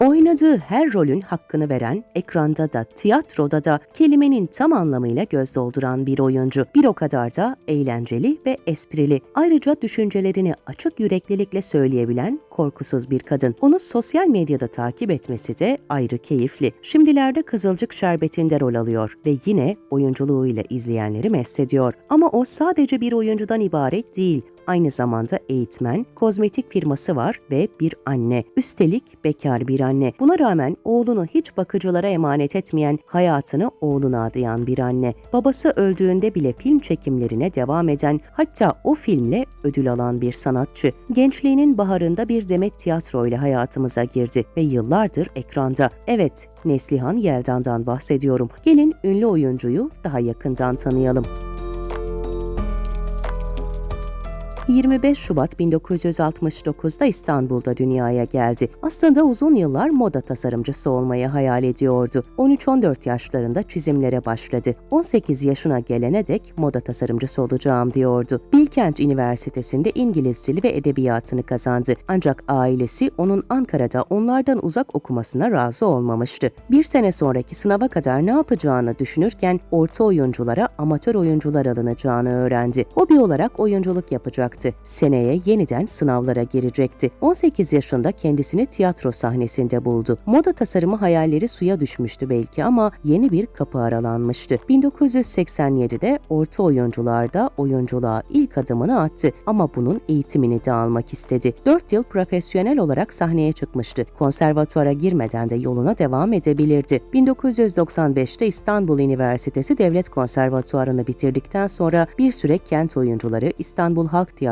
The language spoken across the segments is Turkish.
Oynadığı her rolün hakkını veren, ekranda da, tiyatroda da kelimenin tam anlamıyla göz dolduran bir oyuncu. Bir o kadar da eğlenceli ve esprili. Ayrıca düşüncelerini açık yüreklilikle söyleyebilen korkusuz bir kadın. Onu sosyal medyada takip etmesi de ayrı keyifli. Şimdilerde Kızılcık Şerbeti'nde rol alıyor ve yine oyunculuğuyla izleyenleri mest ediyor. Ama o sadece bir oyuncudan ibaret değil. Aynı zamanda eğitmen, kozmetik firması var ve bir anne. Üstelik bekar bir anne. Buna rağmen oğlunu hiç bakıcılara emanet etmeyen, hayatını oğluna adayan bir anne. Babası öldüğünde bile film çekimlerine devam eden, hatta o filmle ödül alan bir sanatçı. Gençliğinin baharında bir demet tiyatro ile hayatımıza girdi ve yıllardır ekranda. Evet, Neslihan Yeldan'dan bahsediyorum. Gelin ünlü oyuncuyu daha yakından tanıyalım. 25 Şubat 1969'da İstanbul'da dünyaya geldi. Aslında uzun yıllar moda tasarımcısı olmayı hayal ediyordu. 13-14 yaşlarında çizimlere başladı. 18 yaşına gelene dek moda tasarımcısı olacağım diyordu. Bilkent Üniversitesi'nde İngiliz dili ve edebiyatını kazandı. Ancak ailesi onun Ankara'da onlardan uzak okumasına razı olmamıştı. Bir sene sonraki sınava kadar ne yapacağını düşünürken orta oyunculara amatör oyuncular alınacağını öğrendi. Hobi olarak oyunculuk yapacaktı. Seneye yeniden sınavlara girecekti. 18 yaşında kendisini tiyatro sahnesinde buldu. Moda tasarımı hayalleri suya düşmüştü belki ama yeni bir kapı aralanmıştı. 1987'de orta oyuncularda oyunculuğa ilk adımını attı ama bunun eğitimini de almak istedi. 4 yıl profesyonel olarak sahneye çıkmıştı. Konservatuara girmeden de yoluna devam edebilirdi. 1995'te İstanbul Üniversitesi Devlet Konservatuarını bitirdikten sonra bir süre kent oyuncuları İstanbul Halk Tiyatrosu,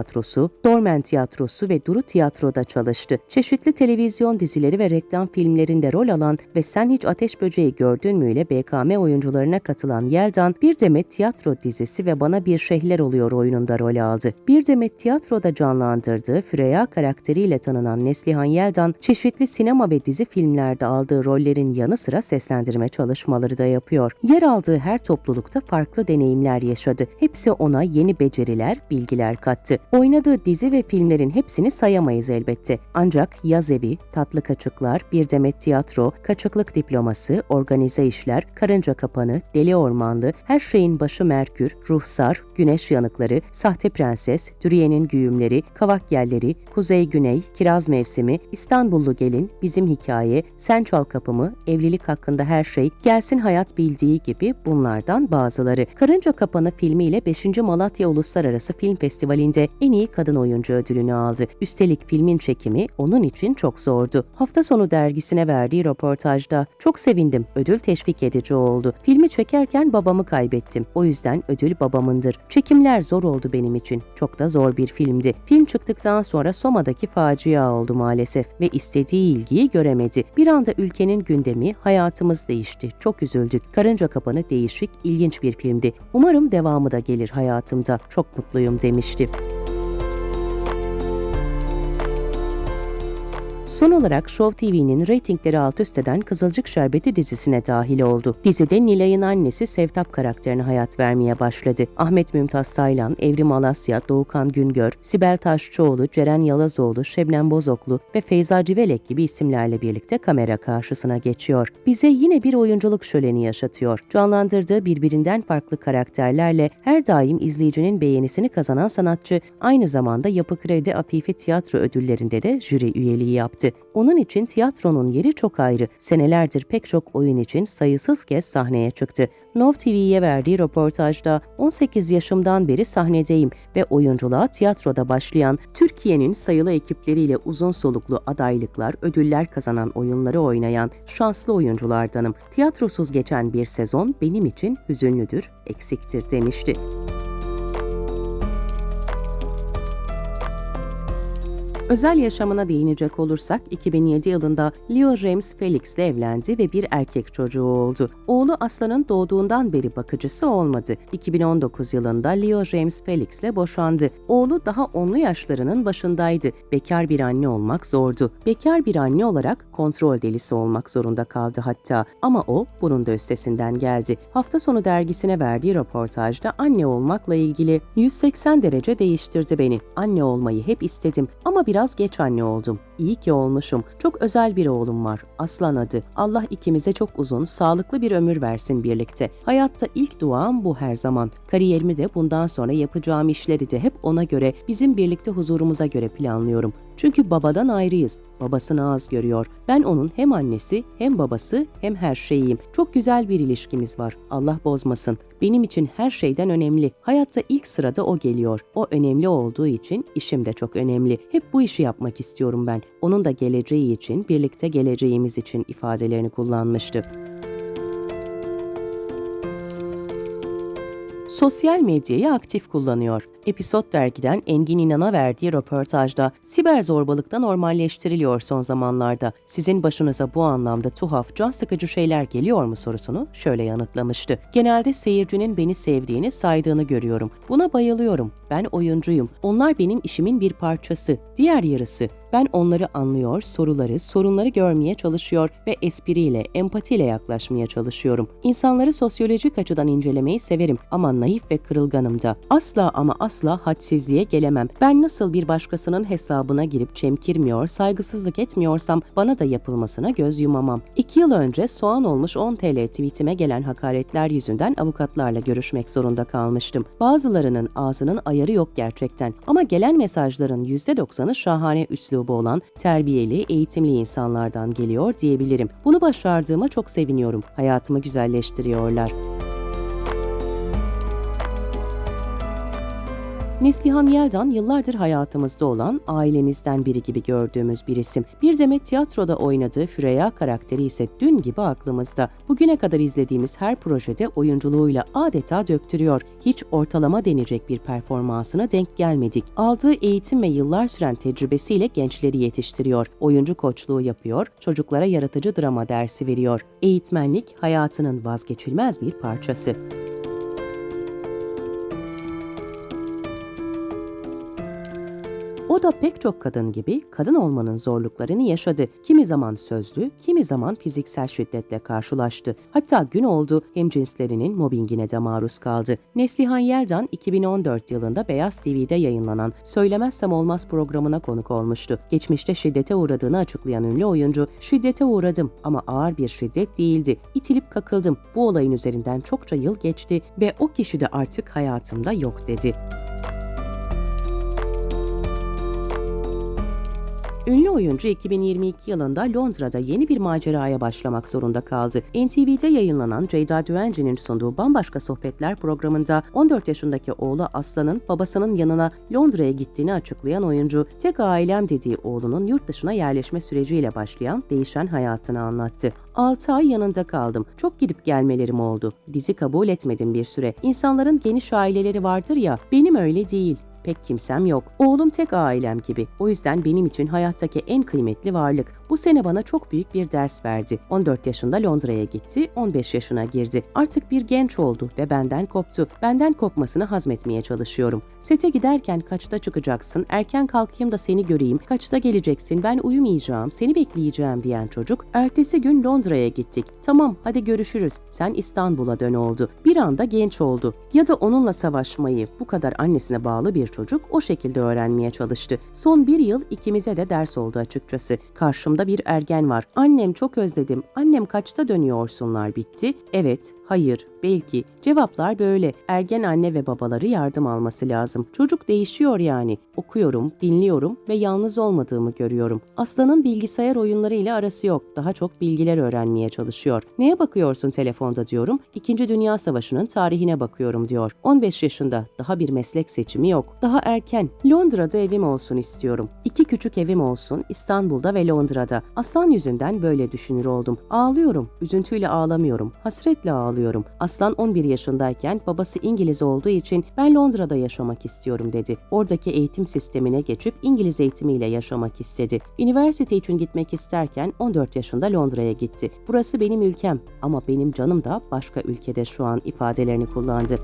Dormen Tiyatrosu ve Duru Tiyatro'da çalıştı. Çeşitli televizyon dizileri ve reklam filmlerinde rol alan ve Sen Hiç Ateş Böceği Gördün mü ile BKM oyuncularına katılan Yeldan, Bir Demet Tiyatro dizisi ve Bana Bir Şeyler Oluyor oyununda rol aldı. Bir Demet Tiyatro'da canlandırdığı Füreya karakteriyle tanınan Neslihan Yeldan, çeşitli sinema ve dizi filmlerde aldığı rollerin yanı sıra seslendirme çalışmaları da yapıyor. Yer aldığı her toplulukta farklı deneyimler yaşadı. Hepsi ona yeni beceriler, bilgiler kattı. Oynadığı dizi ve filmlerin hepsini sayamayız elbette. Ancak Yaz Evi, Tatlı Kaçıklar, Bir Demet Tiyatro, Kaçıklık Diploması, Organize İşler, Karınca Kapanı, Deli Ormanlı, Her Şeyin Başı Merkür, Ruhsar, Güneş Yanıkları, Sahte Prenses, Dürüye'nin Güğümleri, Kavak Yerleri, Kuzey Güney, Kiraz Mevsimi, İstanbullu Gelin, Bizim Hikaye, Sen Çal Kapımı, Evlilik Hakkında Her Şey, Gelsin Hayat Bildiği gibi bunlardan bazıları. Karınca Kapanı filmiyle 5. Malatya Uluslararası Film Festivali'nde en iyi kadın oyuncu ödülünü aldı. Üstelik filmin çekimi onun için çok zordu. Hafta sonu dergisine verdiği röportajda çok sevindim, ödül teşvik edici oldu. Filmi çekerken babamı kaybettim. O yüzden ödül babamındır. Çekimler zor oldu benim için. Çok da zor bir filmdi. Film çıktıktan sonra Soma'daki facia oldu maalesef ve istediği ilgiyi göremedi. Bir anda ülkenin gündemi, hayatımız değişti. Çok üzüldük. Karınca Kapanı değişik, ilginç bir filmdi. Umarım devamı da gelir hayatımda. Çok mutluyum demişti. Son olarak Show TV'nin reytingleri alt üst eden Kızılcık Şerbeti dizisine dahil oldu. Dizide Nilay'ın annesi Sevtap karakterine hayat vermeye başladı. Ahmet Mümtaz Taylan, Evrim Alasya, Doğukan Güngör, Sibel Taşçıoğlu, Ceren Yalazoğlu, Şebnem Bozoklu ve Feyza Civelek gibi isimlerle birlikte kamera karşısına geçiyor. Bize yine bir oyunculuk şöleni yaşatıyor. Canlandırdığı birbirinden farklı karakterlerle her daim izleyicinin beğenisini kazanan sanatçı aynı zamanda Yapı Kredi Afife Tiyatro ödüllerinde de jüri üyeliği yaptı. Onun için tiyatronun yeri çok ayrı. Senelerdir pek çok oyun için sayısız kez sahneye çıktı. Nov TV'ye verdiği röportajda 18 yaşımdan beri sahnedeyim ve oyunculuğa tiyatroda başlayan Türkiye'nin sayılı ekipleriyle uzun soluklu adaylıklar, ödüller kazanan oyunları oynayan şanslı oyunculardanım. Tiyatrosuz geçen bir sezon benim için hüzünlüdür, eksiktir demişti. Özel yaşamına değinecek olursak 2007 yılında Leo James Felix ile evlendi ve bir erkek çocuğu oldu. Oğlu Aslan'ın doğduğundan beri bakıcısı olmadı. 2019 yılında Leo James Felix ile boşandı. Oğlu daha onlu yaşlarının başındaydı. Bekar bir anne olmak zordu. Bekar bir anne olarak kontrol delisi olmak zorunda kaldı hatta. Ama o bunun da üstesinden geldi. Hafta sonu dergisine verdiği röportajda anne olmakla ilgili 180 derece değiştirdi beni. Anne olmayı hep istedim ama biraz geç anne oldum. İyi ki olmuşum. Çok özel bir oğlum var. Aslan adı. Allah ikimize çok uzun, sağlıklı bir ömür versin birlikte. Hayatta ilk duam bu her zaman. Kariyerimi de bundan sonra yapacağım işleri de hep ona göre, bizim birlikte huzurumuza göre planlıyorum. Çünkü babadan ayrıyız. Babasını az görüyor. Ben onun hem annesi hem babası hem her şeyiyim. Çok güzel bir ilişkimiz var. Allah bozmasın. Benim için her şeyden önemli. Hayatta ilk sırada o geliyor. O önemli olduğu için işim de çok önemli. Hep bu işi yapmak istiyorum ben. Onun da geleceği için, birlikte geleceğimiz için ifadelerini kullanmıştı. Sosyal medyayı aktif kullanıyor. Episod dergiden Engin İnan'a verdiği röportajda siber zorbalıkta normalleştiriliyor son zamanlarda. Sizin başınıza bu anlamda tuhaf, can sıkıcı şeyler geliyor mu sorusunu şöyle yanıtlamıştı. Genelde seyircinin beni sevdiğini, saydığını görüyorum. Buna bayılıyorum. Ben oyuncuyum. Onlar benim işimin bir parçası. Diğer yarısı. Ben onları anlıyor, soruları, sorunları görmeye çalışıyor ve espriyle, empatiyle yaklaşmaya çalışıyorum. İnsanları sosyolojik açıdan incelemeyi severim ama naif ve kırılganım da. Asla ama asla hadsizliğe gelemem. Ben nasıl bir başkasının hesabına girip çemkirmiyor, saygısızlık etmiyorsam bana da yapılmasına göz yumamam. İki yıl önce soğan olmuş 10 TL tweetime gelen hakaretler yüzünden avukatlarla görüşmek zorunda kalmıştım. Bazılarının ağzının ayarı yok gerçekten ama gelen mesajların %90'ı şahane üslubu olan terbiyeli, eğitimli insanlardan geliyor diyebilirim. Bunu başardığıma çok seviniyorum. Hayatımı güzelleştiriyorlar. Neslihan Yeldan yıllardır hayatımızda olan ailemizden biri gibi gördüğümüz bir isim. Bir demet tiyatroda oynadığı Füreya karakteri ise dün gibi aklımızda. Bugüne kadar izlediğimiz her projede oyunculuğuyla adeta döktürüyor. Hiç ortalama denecek bir performansına denk gelmedik. Aldığı eğitim ve yıllar süren tecrübesiyle gençleri yetiştiriyor. Oyuncu koçluğu yapıyor, çocuklara yaratıcı drama dersi veriyor. Eğitmenlik hayatının vazgeçilmez bir parçası. O da pek çok kadın gibi kadın olmanın zorluklarını yaşadı. Kimi zaman sözlü, kimi zaman fiziksel şiddetle karşılaştı. Hatta gün oldu hem cinslerinin mobbingine de maruz kaldı. Neslihan Yeldan 2014 yılında Beyaz TV'de yayınlanan Söylemezsem Olmaz programına konuk olmuştu. Geçmişte şiddete uğradığını açıklayan ünlü oyuncu, şiddete uğradım ama ağır bir şiddet değildi. İtilip kakıldım. Bu olayın üzerinden çokça yıl geçti ve o kişi de artık hayatımda yok dedi. Ünlü oyuncu 2022 yılında Londra'da yeni bir maceraya başlamak zorunda kaldı. NTV'de yayınlanan Ceyda Düvenci'nin sunduğu Bambaşka Sohbetler programında 14 yaşındaki oğlu Aslan'ın babasının yanına Londra'ya gittiğini açıklayan oyuncu, tek ailem dediği oğlunun yurt dışına yerleşme süreciyle başlayan değişen hayatını anlattı. 6 ay yanında kaldım. Çok gidip gelmelerim oldu. Dizi kabul etmedim bir süre. İnsanların geniş aileleri vardır ya, benim öyle değil pek kimsem yok. Oğlum tek ailem gibi. O yüzden benim için hayattaki en kıymetli varlık. Bu sene bana çok büyük bir ders verdi. 14 yaşında Londra'ya gitti, 15 yaşına girdi. Artık bir genç oldu ve benden koptu. Benden kopmasını hazmetmeye çalışıyorum. Sete giderken kaçta çıkacaksın, erken kalkayım da seni göreyim, kaçta geleceksin, ben uyumayacağım, seni bekleyeceğim diyen çocuk. Ertesi gün Londra'ya gittik. Tamam hadi görüşürüz. Sen İstanbul'a dön oldu. Bir anda genç oldu. Ya da onunla savaşmayı bu kadar annesine bağlı bir çocuk o şekilde öğrenmeye çalıştı. Son bir yıl ikimize de ders oldu açıkçası. Karşımda bir ergen var. Annem çok özledim. Annem kaçta dönüyorsunlar bitti. Evet, hayır, belki. Cevaplar böyle. Ergen anne ve babaları yardım alması lazım. Çocuk değişiyor yani. Okuyorum, dinliyorum ve yalnız olmadığımı görüyorum. Aslanın bilgisayar oyunları ile arası yok. Daha çok bilgiler öğrenmeye çalışıyor. Neye bakıyorsun telefonda diyorum. İkinci Dünya Savaşı'nın tarihine bakıyorum diyor. 15 yaşında. Daha bir meslek seçimi yok. Daha erken. Londra'da evim olsun istiyorum. İki küçük evim olsun İstanbul'da ve Londra'da. Aslan yüzünden böyle düşünür oldum. Ağlıyorum. Üzüntüyle ağlamıyorum. Hasretle ağlıyorum. Aslan 11 yaşındayken babası İngiliz olduğu için ben Londra'da yaşamak istiyorum dedi. Oradaki eğitim sistemine geçip İngiliz eğitimiyle yaşamak istedi. Üniversite için gitmek isterken 14 yaşında Londra'ya gitti. Burası benim ülkem ama benim canım da başka ülkede şu an ifadelerini kullandı.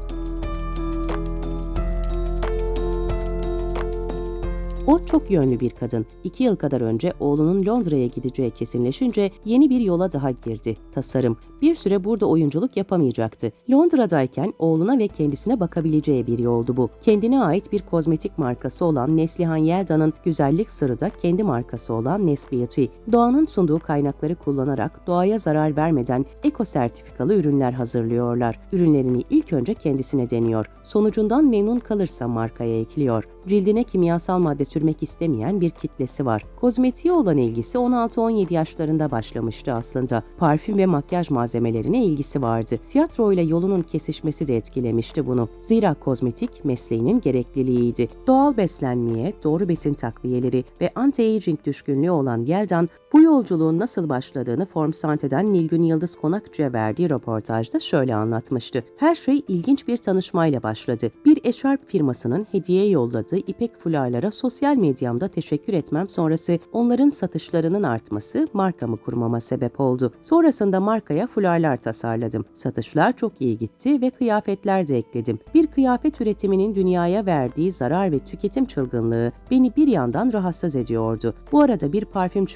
O çok yönlü bir kadın. İki yıl kadar önce oğlunun Londra'ya gideceği kesinleşince yeni bir yola daha girdi. Tasarım. Bir süre burada oyunculuk yapamayacaktı. Londra'dayken oğluna ve kendisine bakabileceği bir yoldu bu. Kendine ait bir kozmetik markası olan Neslihan Yelda'nın güzellik sırrı da kendi markası olan Nesbeauty. Doğanın sunduğu kaynakları kullanarak doğaya zarar vermeden eko sertifikalı ürünler hazırlıyorlar. Ürünlerini ilk önce kendisine deniyor. Sonucundan memnun kalırsa markaya ekliyor. Cildine kimyasal madde sürmek istemeyen bir kitlesi var. Kozmetiğe olan ilgisi 16-17 yaşlarında başlamıştı aslında. Parfüm ve makyaj malzemelerine ilgisi vardı. Tiyatro ile yolunun kesişmesi de etkilemişti bunu. Zira kozmetik mesleğinin gerekliliğiydi. Doğal beslenmeye, doğru besin takviyeleri ve anti-aging düşkünlüğü olan Yeldan, bu yolculuğun nasıl başladığını Form Sante'den Nilgün Yıldız Konakçı'ya verdiği röportajda şöyle anlatmıştı. Her şey ilginç bir tanışmayla başladı. Bir eşarp firmasının hediye yolladığı ipek fularlara sosyal medyamda teşekkür etmem sonrası onların satışlarının artması markamı kurmama sebep oldu. Sonrasında markaya fularlar tasarladım. Satışlar çok iyi gitti ve kıyafetler de ekledim. Bir kıyafet üretiminin dünyaya verdiği zarar ve tüketim çılgınlığı beni bir yandan rahatsız ediyordu. Bu arada bir parfüm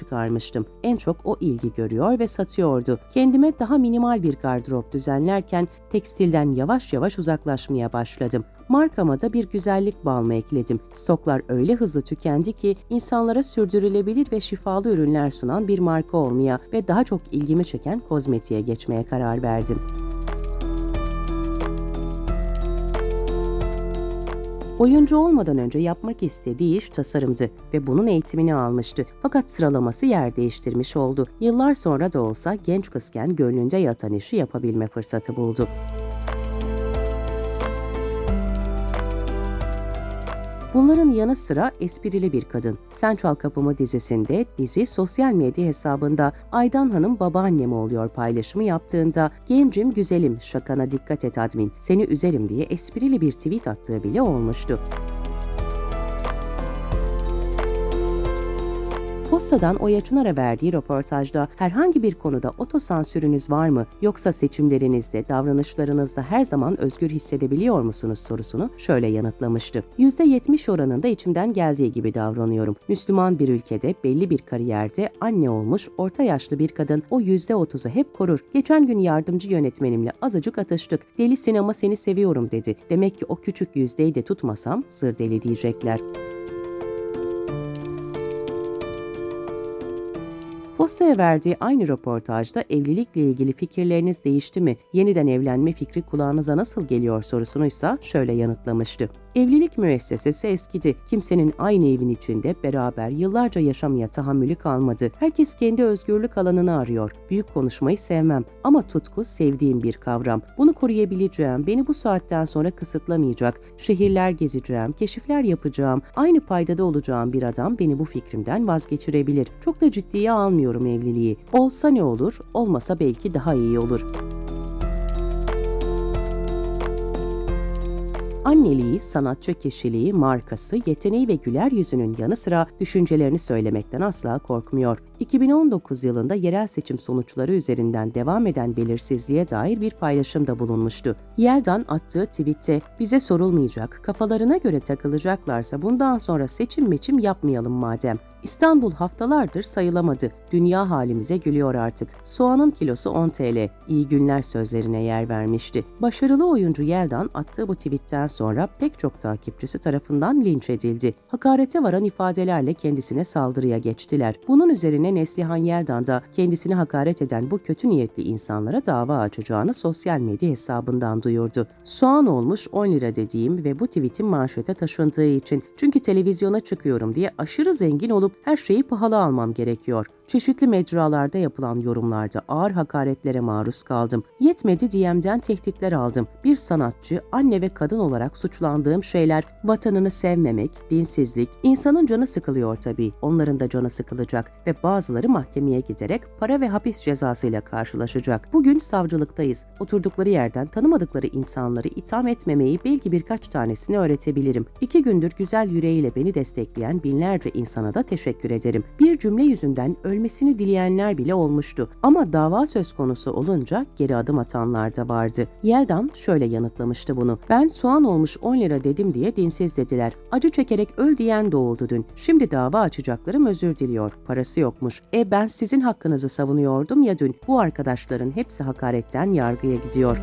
çıkarmıştım. En çok o ilgi görüyor ve satıyordu. Kendime daha minimal bir gardırop düzenlerken tekstilden yavaş yavaş uzaklaşmaya başladım. Markama da bir güzellik balmı ekledim. Stoklar öyle hızlı tükendi ki insanlara sürdürülebilir ve şifalı ürünler sunan bir marka olmaya ve daha çok ilgimi çeken kozmetiğe geçmeye karar verdim. Oyuncu olmadan önce yapmak istediği iş tasarımdı ve bunun eğitimini almıştı. Fakat sıralaması yer değiştirmiş oldu. Yıllar sonra da olsa genç kızken gönlünde yatan işi yapabilme fırsatı buldu. Bunların yanı sıra esprili bir kadın. Sen Çal Kapımı dizisinde dizi sosyal medya hesabında Aydan Hanım babaannem oluyor paylaşımı yaptığında gencim güzelim şakana dikkat et admin seni üzerim diye esprili bir tweet attığı bile olmuştu. Posta'dan Oya Çınar'a verdiği röportajda herhangi bir konuda otosansürünüz var mı yoksa seçimlerinizde, davranışlarınızda her zaman özgür hissedebiliyor musunuz sorusunu şöyle yanıtlamıştı. %70 oranında içimden geldiği gibi davranıyorum. Müslüman bir ülkede belli bir kariyerde anne olmuş orta yaşlı bir kadın o %30'u hep korur. Geçen gün yardımcı yönetmenimle azıcık atıştık. Deli sinema seni seviyorum dedi. Demek ki o küçük yüzdeyi de tutmasam zır deli diyecekler. Posta'ya verdiği aynı röportajda evlilikle ilgili fikirleriniz değişti mi? Yeniden evlenme fikri kulağınıza nasıl geliyor sorusunu ise şöyle yanıtlamıştı. Evlilik müessesesi eskidi. Kimsenin aynı evin içinde beraber yıllarca yaşamaya tahammülü kalmadı. Herkes kendi özgürlük alanını arıyor. Büyük konuşmayı sevmem ama tutku sevdiğim bir kavram. Bunu koruyabileceğim, beni bu saatten sonra kısıtlamayacak, şehirler gezeceğim, keşifler yapacağım, aynı paydada olacağım bir adam beni bu fikrimden vazgeçirebilir. Çok da ciddiye almıyorum evliliği. Olsa ne olur, olmasa belki daha iyi olur. Anneliği, sanatçı kişiliği, markası, yeteneği ve güler yüzünün yanı sıra düşüncelerini söylemekten asla korkmuyor. 2019 yılında yerel seçim sonuçları üzerinden devam eden belirsizliğe dair bir paylaşımda bulunmuştu. Yeldan attığı tweette bize sorulmayacak, kafalarına göre takılacaklarsa bundan sonra seçim meçim yapmayalım madem. İstanbul haftalardır sayılamadı. Dünya halimize gülüyor artık. Soğanın kilosu 10 TL. İyi günler sözlerine yer vermişti. Başarılı oyuncu Yeldan attığı bu tweetten sonra pek çok takipçisi tarafından linç edildi. Hakarete varan ifadelerle kendisine saldırıya geçtiler. Bunun üzerine Neslihan Yeldan da kendisini hakaret eden bu kötü niyetli insanlara dava açacağını sosyal medya hesabından duyurdu. Soğan olmuş 10 lira dediğim ve bu tweetin manşete taşındığı için çünkü televizyona çıkıyorum diye aşırı zengin olup her şeyi pahalı almam gerekiyor. Çeşitli mecralarda yapılan yorumlarda ağır hakaretlere maruz kaldım. Yetmedi DM'den tehditler aldım. Bir sanatçı, anne ve kadın olarak suçlandığım şeyler vatanını sevmemek, dinsizlik, insanın canı sıkılıyor tabii. Onların da canı sıkılacak ve bazıları mahkemeye giderek para ve hapis cezasıyla karşılaşacak. Bugün savcılıktayız. Oturdukları yerden tanımadıkları insanları itham etmemeyi belki birkaç tanesini öğretebilirim. İki gündür güzel yüreğiyle beni destekleyen binlerce insana da teşekkür ederim. Bir cümle yüzünden ölmesini dileyenler bile olmuştu. Ama dava söz konusu olunca geri adım atanlar da vardı. Yeldan şöyle yanıtlamıştı bunu. Ben soğan olmuş 10 lira dedim diye dinsiz dediler. Acı çekerek öl diyen de oldu dün. Şimdi dava açacaklarım özür diliyor. Parası yokmuş. E ben sizin hakkınızı savunuyordum ya dün. Bu arkadaşların hepsi hakaretten yargıya gidiyor.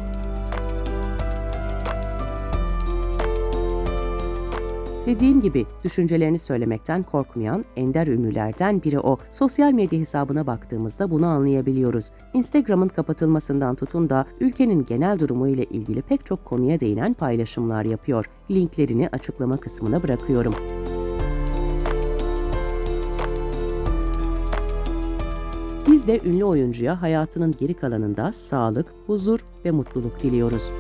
Dediğim gibi düşüncelerini söylemekten korkmayan ender ünlülerden biri o. Sosyal medya hesabına baktığımızda bunu anlayabiliyoruz. Instagram'ın kapatılmasından tutun da ülkenin genel durumu ile ilgili pek çok konuya değinen paylaşımlar yapıyor. Linklerini açıklama kısmına bırakıyorum. Biz de ünlü oyuncuya hayatının geri kalanında sağlık, huzur ve mutluluk diliyoruz.